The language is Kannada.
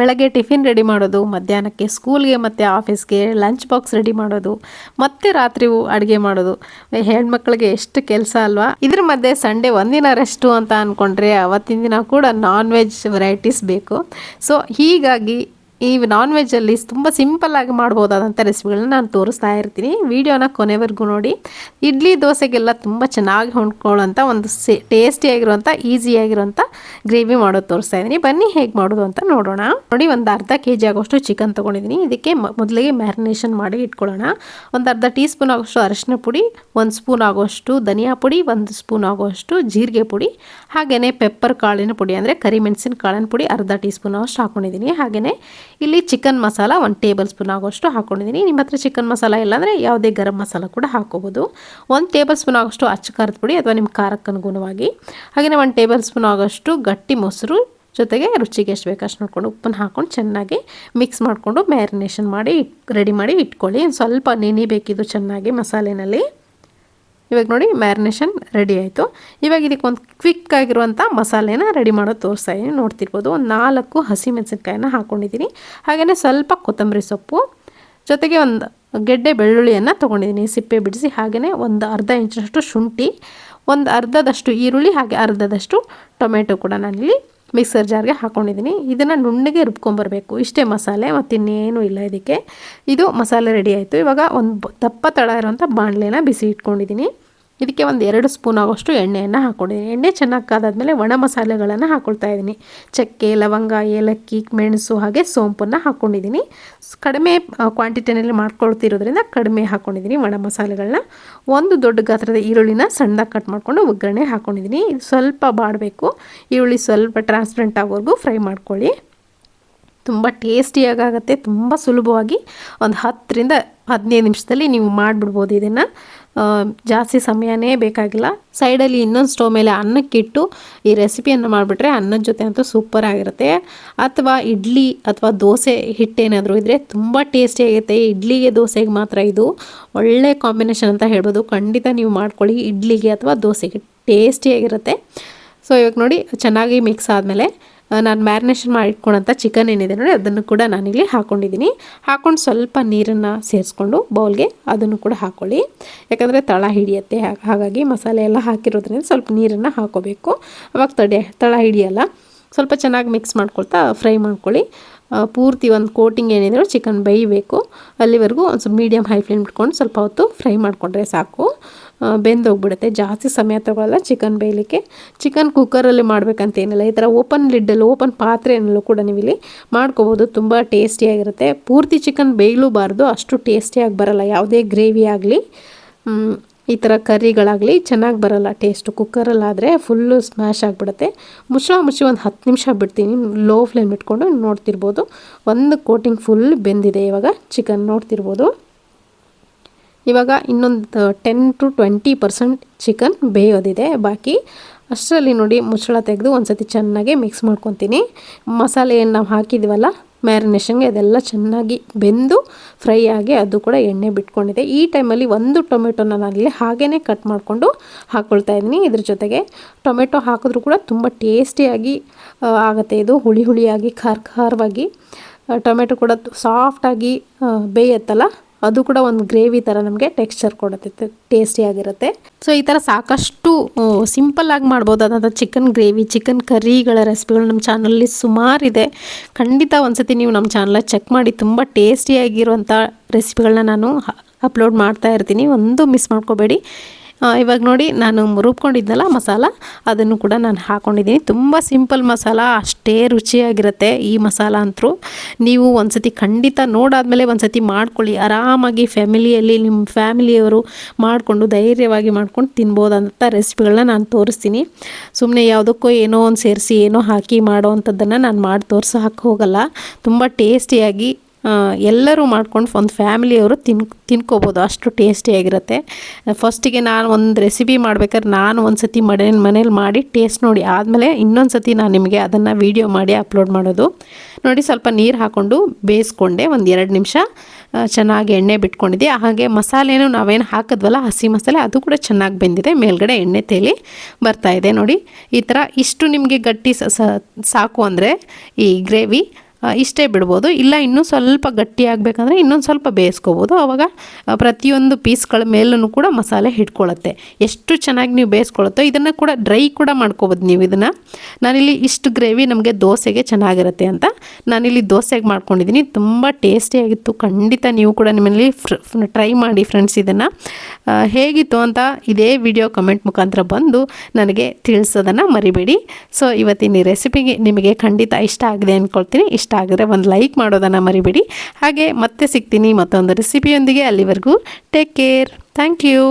ಬೆಳಗ್ಗೆ ಟಿಫಿನ್ ರೆಡಿ ಮಾಡೋದು, ಮಧ್ಯಾಹ್ನಕ್ಕೆ ಸ್ಕೂಲ್ಗೆ ಮತ್ತು ಆಫೀಸ್ಗೆ ಲಂಚ್ ಬಾಕ್ಸ್ ರೆಡಿ ಮಾಡೋದು, ಮತ್ತೆ ರಾತ್ರಿ ಅಡುಗೆ ಮಾಡೋದು. ಹೆಣ್ಮಕ್ಳಿಗೆ ಎಷ್ಟು ಕೆಲಸ ಅಲ್ವಾ? ಇದ್ರ ಮಧ್ಯೆ ಸಂಡೇ ಒಂದಿನ ರೆಸ್ಟು ಅಂತ ಅಂದ್ಕೊಂಡ್ರೆ ಅವತ್ತಿನ ದಿನ ಕೂಡ ನಾನ್ ವೆಜ್ ವೆರೈಟೀಸ್ ಬೇಕು. ಸೊ ಹೀಗಾಗಿ ಈ ನಾನ್ ವೆಜ್ಜಲ್ಲಿ ತುಂಬ ಸಿಂಪಲ್ಲಾಗಿ ಮಾಡ್ಬೋದಾದಂಥ ರೆಸಿಪಿಗಳನ್ನ ನಾನು ತೋರಿಸ್ತಾ ಇರ್ತೀನಿ. ವಿಡಿಯೋನ ಕೊನೆವರೆಗೂ ನೋಡಿ. ಇಡ್ಲಿ ದೋಸೆಗೆಲ್ಲ ತುಂಬ ಚೆನ್ನಾಗಿ ಹೊಂದ್ಕೊಳ್ಳೋಂಥ ಒಂದು ಸೇ ಟೇಸ್ಟಿಯಾಗಿರುವಂಥ ಈಸಿಯಾಗಿರುವಂಥ ಗ್ರೇವಿ ಮಾಡೋದು ತೋರಿಸ್ತಾ ಇದ್ದೀನಿ. ಬನ್ನಿ ಹೇಗೆ ಮಾಡೋದು ಅಂತ ನೋಡೋಣ. ನೋಡಿ, ಒಂದು ಅರ್ಧ ಕೆ ಜಿ ಆಗೋಷ್ಟು ಚಿಕನ್ ತೊಗೊಂಡಿದ್ದೀನಿ. ಇದಕ್ಕೆ ಮೊದಲಿಗೆ ಮ್ಯಾರಿನೇಷನ್ ಮಾಡಿ ಇಟ್ಕೊಳ್ಳೋಣ. ಒಂದು ಅರ್ಧ ಟೀ ಸ್ಪೂನ್ ಆಗೋಷ್ಟು ಅರಿಶಿನ ಪುಡಿ, ಒಂದು ಸ್ಪೂನ್ ಆಗೋಷ್ಟು ಧನಿಯಾ ಪುಡಿ, ಒಂದು ಸ್ಪೂನ್ ಆಗೋಷ್ಟು ಜೀರಿಗೆ ಪುಡಿ ಹಾಗೆಯೇ ಪೆಪ್ಪರ್ ಕಾಳಿನ ಪುಡಿ ಅಂದರೆ ಕರಿಮೆಣಸಿನ ಕಾಳಿನ ಪುಡಿ ಅರ್ಧ ಟೀ ಸ್ಪೂನ್ ಅಷ್ಟು ಹಾಕ್ಕೊಂಡಿದ್ದೀನಿ ಹಾಗೆಯೇ ಇಲ್ಲಿ ಚಿಕನ್ ಮಸಾಲ ಒಂದು ಟೇಬಲ್ ಸ್ಪೂನ್ ಆಗೋಷ್ಟು ಹಾಕೊಂಡಿದ್ದೀನಿ. ನಿಮ್ಮ ಹತ್ರ ಚಿಕನ್ ಮಸಾಲ ಇಲ್ಲಾಂದರೆ ಯಾವುದೇ ಗರಂ ಮಸಾಲ ಕೂಡ ಹಾಕೋಬೋದು ಒಂದು ಟೇಬಲ್ ಸ್ಪೂನ್ ಆಗೋಷ್ಟು ಅಚ್ಚ ಖಾರದ ಪುಡಿ ಅಥವಾ ನಿಮ್ಮ ಖಾರಕ್ಕೆ ಅನುಗುಣವಾಗಿ. ಹಾಗೆಯೇ ಒಂದು ಟೇಬಲ್ ಸ್ಪೂನ್ ಆಗೋಷ್ಟು ಗಟ್ಟಿ ಮೊಸರು ಜೊತೆಗೆ ರುಚಿಗೆ ಎಷ್ಟು ಬೇಕಷ್ಟು ನೋಡ್ಕೊಂಡು ಉಪ್ಪನ್ನು ಹಾಕ್ಕೊಂಡು ಚೆನ್ನಾಗಿ ಮಿಕ್ಸ್ ಮಾಡಿಕೊಂಡು ಮ್ಯಾರಿನೇಷನ್ ಮಾಡಿ ರೆಡಿ ಮಾಡಿ ಇಟ್ಕೊಳ್ಳಿ. ಸ್ವಲ್ಪ ನೆನಿಬೇಕಿದು ಚೆನ್ನಾಗಿ ಮಸಾಲೆನಲ್ಲಿ. ಇವಾಗ ನೋಡಿ ಮ್ಯಾರಿನೇಷನ್ ರೆಡಿ ಆಯಿತು. ಇವಾಗ ಇದಕ್ಕೆ ಒಂದು ಕ್ವಿಕ್ ಆಗಿರುವಂಥ ಮಸಾಲೆನ ರೆಡಿ ಮಾಡೋದು ತೋರಿಸ್ತಾ ಇದ್ದೀನಿ ನೋಡ್ತಿರ್ಬೋದು ಒಂದು ನಾಲ್ಕು ಹಸಿ ಮೆಣಸಿನ್ಕಾಯಿನ ಹಾಕ್ಕೊಂಡಿದ್ದೀನಿ ಹಾಗೆಯೇ ಸ್ವಲ್ಪ ಕೊತ್ತಂಬರಿ ಸೊಪ್ಪು, ಜೊತೆಗೆ ಒಂದು ಗೆಡ್ಡೆ ಬೆಳ್ಳುಳ್ಳಿಯನ್ನು ತೊಗೊಂಡಿದ್ದೀನಿ ಸಿಪ್ಪೆ ಬಿಡಿಸಿ ಹಾಗೆಯೇ ಒಂದು ಅರ್ಧ ಇಂಚಿನಷ್ಟು ಶುಂಠಿ, ಒಂದು ಅರ್ಧದಷ್ಟು ಈರುಳ್ಳಿ, ಹಾಗೆ ಅರ್ಧದಷ್ಟು ಟೊಮೆಟೊ ಕೂಡ ನಾನಿಲ್ಲಿ ಮಿಕ್ಸರ್ ಜಾರ್ಗೆ ಹಾಕ್ಕೊಂಡಿದ್ದೀನಿ ಇದನ್ನು ನುಣ್ಣಗೆ ರುಬ್ಕೊಂಬರ್ಬೇಕು. ಇಷ್ಟೇ ಮಸಾಲೆ ಮತ್ತು ಇನ್ನೇನು ಇಲ್ಲ ಇದಕ್ಕೆ. ಇದು ಮಸಾಲೆ ರೆಡಿ ಆಯಿತು. ಇವಾಗ ಒಂದು ದಪ್ಪ ತಳ ಇರೋಂಥ ಬಾಣಲೆನ ಬಿಸಿ ಇಟ್ಕೊಂಡಿದ್ದೀನಿ ಇದಕ್ಕೆ ಒಂದು ಎರಡು ಸ್ಪೂನ್ ಆಗೋಷ್ಟು ಎಣ್ಣೆಯನ್ನು ಹಾಕ್ಕೊಂಡಿದ್ದೀನಿ. ಎಣ್ಣೆ ಚೆನ್ನಾಗಿ ಕಾದಾದ್ಮೇಲೆ ಒಣ ಮಸಾಲೆಗಳನ್ನು ಹಾಕ್ಕೊಳ್ತಾ ಇದ್ದೀನಿ. ಚಕ್ಕೆ, ಲವಂಗ, ಏಲಕ್ಕಿ, ಮೆಣಸು ಹಾಗೆ ಸೋಂಪನ್ನು ಹಾಕ್ಕೊಂಡಿದ್ದೀನಿ ಕಡಿಮೆ ಕ್ವಾಂಟಿಟಿನಲ್ಲಿ ಮಾಡ್ಕೊಳ್ತಿರೋದ್ರಿಂದ ಕಡಿಮೆ ಹಾಕ್ಕೊಂಡಿದ್ದೀನಿ ಒಣ ಮಸಾಲೆಗಳನ್ನ. ಒಂದು ದೊಡ್ಡ ಗಾತ್ರದ ಈರುಳ್ಳಿನ ಸಣ್ಣದಾಗಿ ಕಟ್ ಮಾಡಿಕೊಂಡು ಒಗ್ಗರಣೆ ಹಾಕ್ಕೊಂಡಿದ್ದೀನಿ ಇದು ಸ್ವಲ್ಪ ಬಾಡಬೇಕು. ಈರುಳ್ಳಿ ಸ್ವಲ್ಪ ಟ್ರಾನ್ಸ್ಪರೆಂಟ್ ಆಗೋವರೆಗೂ ಫ್ರೈ ಮಾಡ್ಕೊಳ್ಳಿ. ತುಂಬ ಟೇಸ್ಟಿಯಾಗುತ್ತೆ ತುಂಬ ಸುಲಭವಾಗಿ ಒಂದು ಹತ್ತರಿಂದ ಹದಿನೈದು ನಿಮಿಷದಲ್ಲಿ ನೀವು ಮಾಡಿಬಿಡ್ಬೋದು ಇದನ್ನು. ಜಾಸ್ತಿ ಸಮಯನೇ ಬೇಕಾಗಿಲ್ಲ. ಸೈಡಲ್ಲಿ ಇನ್ನೊಂದು ಸ್ಟವ್ ಮೇಲೆ ಅನ್ನಕ್ಕಿಟ್ಟು ಈ ರೆಸಿಪಿಯನ್ನು ಮಾಡಿಬಿಟ್ರೆ ಅನ್ನದ ಜೊತೆ ಅಂತೂ ಸೂಪರ್ ಆಗಿರುತ್ತೆ. ಅಥವಾ ಇಡ್ಲಿ ಅಥವಾ ದೋಸೆ ಹಿಟ್ಟೇನಾದರೂ ಇದ್ದರೆ ತುಂಬ ಟೇಸ್ಟಿಯಾಗಿರುತ್ತೆ ಇಡ್ಲಿಗೆ ದೋಸೆಗೆ ಮಾತ್ರ ಇದು ಒಳ್ಳೆ ಕಾಂಬಿನೇಷನ್ ಅಂತ ಹೇಳ್ಬೋದು. ಖಂಡಿತ ನೀವು ಮಾಡ್ಕೊಳ್ಳಿ. ಇಡ್ಲಿಗೆ ಅಥವಾ ದೋಸೆಗೆ ಟೇಸ್ಟಿಯಾಗಿರುತ್ತೆ ಸೊ ಇವಾಗ ನೋಡಿ, ಚೆನ್ನಾಗಿ ಮಿಕ್ಸ್ ಆದಮೇಲೆ ನಾನು ಮ್ಯಾರಿನೇಷನ್ ಮಾಡಿ ಇಟ್ಕೊಂಡಂಥ ಚಿಕನ್ ಏನಿದೆ ನೋಡಿ, ಅದನ್ನು ಕೂಡ ನಾನಿಲ್ಲಿ ಹಾಕ್ಕೊಂಡಿದ್ದೀನಿ ಹಾಕ್ಕೊಂಡು ಸ್ವಲ್ಪ ನೀರನ್ನು ಸೇರಿಸ್ಕೊಂಡು ಬೌಲ್ಗೆ ಅದನ್ನು ಕೂಡ ಹಾಕ್ಕೊಳ್ಳಿ ಯಾಕಂದರೆ ತಳ ಹಿಡಿಯುತ್ತೆ ಹಾಗಾಗಿ ಮಸಾಲೆ ಎಲ್ಲ ಹಾಕಿರೋದ್ರಿಂದ ಸ್ವಲ್ಪ ನೀರನ್ನು ಹಾಕೋಬೇಕು. ಅವಾಗ ತಡೆ, ತಳ ಹಿಡಿಯಲ್ಲ. ಸ್ವಲ್ಪ ಚೆನ್ನಾಗಿ ಮಿಕ್ಸ್ ಮಾಡ್ಕೊಳ್ತಾ ಫ್ರೈ ಮಾಡ್ಕೊಳ್ಳಿ. ಪೂರ್ತಿ ಒಂದು ಕೋಟಿಂಗ್ ಏನಿದೆ ಚಿಕನ್ ಬೇಯಬೇಕು. ಅಲ್ಲಿವರೆಗೂ ಒಂದು ಸ್ವಲ್ಪ ಮೀಡಿಯಮ್ ಹೈ ಫ್ಲೇಮ್ ಇಟ್ಕೊಂಡು ಸ್ವಲ್ಪ ಹೊತ್ತು ಫ್ರೈ ಮಾಡಿಕೊಂಡ್ರೆ ಸಾಕು. ಬೆಂದೋಗ್ಬಿಡುತ್ತೆ. ಜಾಸ್ತಿ ಸಮಯ ತಗೊಳ್ಳಲ್ಲ ಚಿಕನ್ ಬೇಯಲಿಕ್ಕೆ. ಚಿಕನ್ ಕುಕ್ಕರಲ್ಲಿ ಮಾಡಬೇಕಂತೇನಿಲ್ಲ ಈ ಥರ ಓಪನ್ ಲಿಡ್ಡಲ್ಲಿ, ಓಪನ್ ಪಾತ್ರೆಯಲ್ಲೂ ಕೂಡ ನೀವು ಇಲ್ಲಿ ಮಾಡ್ಕೋಬೋದು. ತುಂಬ ಟೇಸ್ಟಿಯಾಗಿರುತ್ತೆ. ಪೂರ್ತಿ ಚಿಕನ್ ಬೇಯಲೂಬಾರ್ದು. ಅಷ್ಟು ಟೇಸ್ಟಿಯಾಗಿ ಬರಲ್ಲ. ಯಾವುದೇ ಗ್ರೇವಿ ಆಗಲಿ ಈ ಥರ ಕರಿಗಳಾಗಲಿ ಚೆನ್ನಾಗಿ ಬರಲ್ಲ ಟೇಸ್ಟು. ಕುಕ್ಕರಲ್ಲಾದರೆ ಫುಲ್ಲು ಸ್ಮ್ಯಾಶ್ ಆಗಿಬಿಡುತ್ತೆ. ಮುಚ್ಚಳ ಮುಚ್ಚಿ ಒಂದು ಹತ್ತು ನಿಮಿಷ ಬಿಡ್ತೀನಿ. ಲೋ ಫ್ಲೇಮ್ ಇಟ್ಕೊಂಡು ನೋಡ್ತಿರ್ಬೋದು. ಒಂದು ಕೋಟಿಂಗ್ ಫುಲ್ ಬೆಂದಿದೆ ಇವಾಗ ಚಿಕನ್ ನೋಡ್ತಿರ್ಬೋದು. ಇವಾಗ ಇನ್ನೊಂದು ten to twenty percent chicken ಬೇಯೋದಿದೆ. ಬಾಕಿ ಅಷ್ಟರಲ್ಲಿ ನೋಡಿ ಮುಚ್ಚಳ ತೆಗೆದು ಒಂದು ಸತಿ ಚೆನ್ನಾಗಿ ಮಿಕ್ಸ್ ಮಾಡ್ಕೊತೀನಿ. ಮಸಾಲೆಯನ್ನು ನಾವು ಹಾಕಿದ್ವಲ್ಲ, ಮ್ಯಾರಿನೇಷನ್ಗೆ ಅದೆಲ್ಲ ಚೆನ್ನಾಗಿ ಬೆಂದು ಫ್ರೈ ಆಗಿ ಅದು ಕೂಡ ಎಣ್ಣೆ ಬಿಟ್ಕೊಂಡಿದೆ. ಈ ಟೈಮಲ್ಲಿ ಒಂದು ಟೊಮೆಟೊನ ನಾನಿಲ್ಲಿ ಹಾಗೇ ಕಟ್ ಮಾಡಿಕೊಂಡು ಹಾಕ್ಕೊಳ್ತಾ ಇದ್ದೀನಿ. ಇದ್ರ ಜೊತೆಗೆ ಟೊಮೆಟೊ ಹಾಕಿದ್ರೂ ಕೂಡ ತುಂಬ ಟೇಸ್ಟಿಯಾಗಿ ಆಗುತ್ತೆ. ಇದು ಹುಳಿ ಹುಳಿಯಾಗಿ, ಖಾರ ಖಾರವಾಗಿ ಟೊಮೆಟೊ ಕೂಡ ಸಾಫ್ಟಾಗಿ ಬೇಯತ್ತಲ್ಲ? ಅದು ಕೂಡ ಒಂದು ಗ್ರೇವಿ ಥರ ನಮಗೆ ಟೆಕ್ಸ್ಚರ್ ಕೊಡುತ್ತೆ ಟೇಸ್ಟಿಯಾಗಿರುತ್ತೆ ಸೊ ಈ ಥರ ಸಾಕಷ್ಟು ಸಿಂಪಲ್ ಸಿಂಪಲ್ಲಾಗಿ ಮಾಡ್ಬೋದಾದಂಥ ಚಿಕನ್ ಗ್ರೇವಿ ಚಿಕನ್ ಕರಿಗಳ ರೆಸಿಪಿಗಳು ನಮ್ಮ ಚಾನಲಲ್ಲಿ ಸುಮಾರಿದೆ ಖಂಡಿತ ಒಂದ್ಸತಿ ನೀವು ನಮ್ಮ ಚಾನಲ್ ಚೆಕ್ ಮಾಡಿ ತುಂಬ ಟೇಸ್ಟಿಯಾಗಿರುವಂಥ ರೆಸಿಪಿಗಳನ್ನ ನಾನು ಅಪ್ಲೋಡ್ ಮಾಡ್ತಾ ಇರ್ತೀನಿ. ಒಂದು ಮಿಸ್ ಮಾಡ್ಕೋಬೇಡಿ. ಇವಾಗ ನೋಡಿ ನಾನು ರುಬ್ಕೊಂಡಿದ್ನಲ್ಲ ಮಸಾಲ, ಅದನ್ನು ಕೂಡ ನಾನು ಹಾಕ್ಕೊಂಡಿದ್ದೀನಿ ತುಂಬ ಸಿಂಪಲ್ ಮಸಾಲ, ಅಷ್ಟೇ ರುಚಿಯಾಗಿರುತ್ತೆ ಈ ಮಸಾಲ ಅಂತೂ. ನೀವು ಒಂದ್ಸತಿ ಖಂಡಿತ ನೋಡಾದ್ಮೇಲೆ ಒಂದ್ಸತಿ ಮಾಡ್ಕೊಳ್ಳಿ. ಆರಾಮಾಗಿ ಫ್ಯಾಮಿಲಿಯಲ್ಲಿ ನಿಮ್ಮ ಫ್ಯಾಮಿಲಿಯವರು ಮಾಡಿಕೊಂಡು, ಧೈರ್ಯವಾಗಿ ಮಾಡ್ಕೊಂಡು ತಿನ್ಬೋದಂಥ ರೆಸಿಪಿಗಳನ್ನ ನಾನು ತೋರಿಸ್ತೀನಿ. ಸುಮ್ಮನೆ ಯಾವುದಕ್ಕೋ ಏನೋ ಒಂದು ಸೇರಿಸಿ, ಏನೋ ಹಾಕಿ ಮಾಡೋ ಅಂಥದ್ದನ್ನು ನಾನು ಮಾಡಿ ತೋರಿಸೋ ಹಾಕಿ ಹೋಗಲ್ಲ. ತುಂಬ ಟೇಸ್ಟಿಯಾಗಿ ಎಲ್ಲರೂ ಮಾಡ್ಕೊಂಡು ಒಂದು ಫ್ಯಾಮಿಲಿಯವರು ತಿನ್, ತಿನ್ಕೋಬೋದು. ಅಷ್ಟು ಟೇಸ್ಟಿಯಾಗಿರುತ್ತೆ ಫಸ್ಟಿಗೆ ನಾನು ಒಂದು ರೆಸಿಪಿ ಮಾಡ್ಬೇಕಾದ್ರೆ ನಾನು ಒಂದು ಸತಿ ಮನೆ ಮನೇಲಿ ಮಾಡಿ ಟೇಸ್ಟ್ ನೋಡಿ. ಆದಮೇಲೆ ಇನ್ನೊಂದು ಸತಿ ನಾನು ನಿಮಗೆ ಅದನ್ನು ವೀಡಿಯೋ ಮಾಡಿ ಅಪ್ಲೋಡ್ ಮಾಡೋದು. ನೋಡಿ, ಸ್ವಲ್ಪ ನೀರು ಹಾಕ್ಕೊಂಡು ಬೇಯಿಸ್ಕೊಂಡೆ ಒಂದು ಎರಡು ನಿಮಿಷ. ಚೆನ್ನಾಗಿ ಎಣ್ಣೆ ಬಿಟ್ಕೊಂಡಿದ್ದೆ. ಹಾಗೆ ಮಸಾಲೆನೂ ನಾವೇನು ಹಾಕಿದ್ವಲ್ಲ, ಹಸಿ ಮಸಾಲೆ, ಅದು ಕೂಡ ಚೆನ್ನಾಗಿ ಬೆಂದಿದೆ. ಮೇಲ್ಗಡೆ ಎಣ್ಣೆ ತೇಲಿ ಬರ್ತಾಯಿದೆ ನೋಡಿ. ಈ ಥರ ಇಷ್ಟು ನಿಮಗೆ ಗಟ್ಟಿ ಸಾಕು ಅಂದರೆ ಈ ಗ್ರೇವಿ ಇಷ್ಟೇ ಬಿಡ್ಬೋದು. ಇಲ್ಲ, ಇನ್ನೂ ಸ್ವಲ್ಪ ಗಟ್ಟಿ ಆಗಬೇಕಂದ್ರೆ ಇನ್ನೊಂದು ಸ್ವಲ್ಪ ಬೇಯಿಸ್ಕೋಬೋದು. ಆವಾಗ ಪ್ರತಿಯೊಂದು ಪೀಸ್ಗಳ ಮೇಲೂ ಕೂಡ ಮಸಾಲೆ ಹಿಡ್ಕೊಳ್ಳುತ್ತೆ ಎಷ್ಟು ಚೆನ್ನಾಗಿ ನೀವು ಬೇಯಿಸ್ಕೊಳ್ಳುತ್ತೋ ಇದನ್ನು ಕೂಡ ಡ್ರೈ ಕೂಡ ಮಾಡ್ಕೋಬೋದು ನೀವು ಇದನ್ನು. ನಾನಿಲ್ಲಿ ಇಷ್ಟು ಗ್ರೇವಿ ನಮಗೆ ದೋಸೆಗೆ ಚೆನ್ನಾಗಿರುತ್ತೆ ಅಂತ ನಾನಿಲ್ಲಿ ದೋಸೆಗೆ ಮಾಡ್ಕೊಂಡಿದ್ದೀನಿ ತುಂಬ ಟೇಸ್ಟಿಯಾಗಿತ್ತು ಖಂಡಿತ ನೀವು ಕೂಡ ನಿಮ್ಮಲ್ಲಿ ಟ್ರೈ ಮಾಡಿ ಫ್ರೆಂಡ್ಸ್ ಇದನ್ನು. ಹೇಗಿತ್ತು ಅಂತ ಇದೇ ವಿಡಿಯೋ ಕಮೆಂಟ್ ಮುಖಾಂತರ ಬಂದು ನನಗೆ ತಿಳಿಸೋದನ್ನು ಮರಿಬೇಡಿ. ಸೊ, ಇವತ್ತಿನ ರೆಸಿಪಿಗೆ ನಿಮಗೆ ಖಂಡಿತ ಇಷ್ಟ ಆಗಿದೆ ಅಂದ್ಕೊಳ್ತೀನಿ ಇಷ್ಟ ಆಗಿದ್ರೆ ಒಂದು ಲೈಕ್ ಮಾಡೋದನ್ನು ಮರಿಬೇಡಿ. ಹಾಗೆ ಮತ್ತೆ ಸಿಗ್ತೀನಿ ಮತ್ತೊಂದು ರೆಸಿಪಿಯೊಂದಿಗೆ ಅಲ್ಲಿವರೆಗೂ. Take care thank you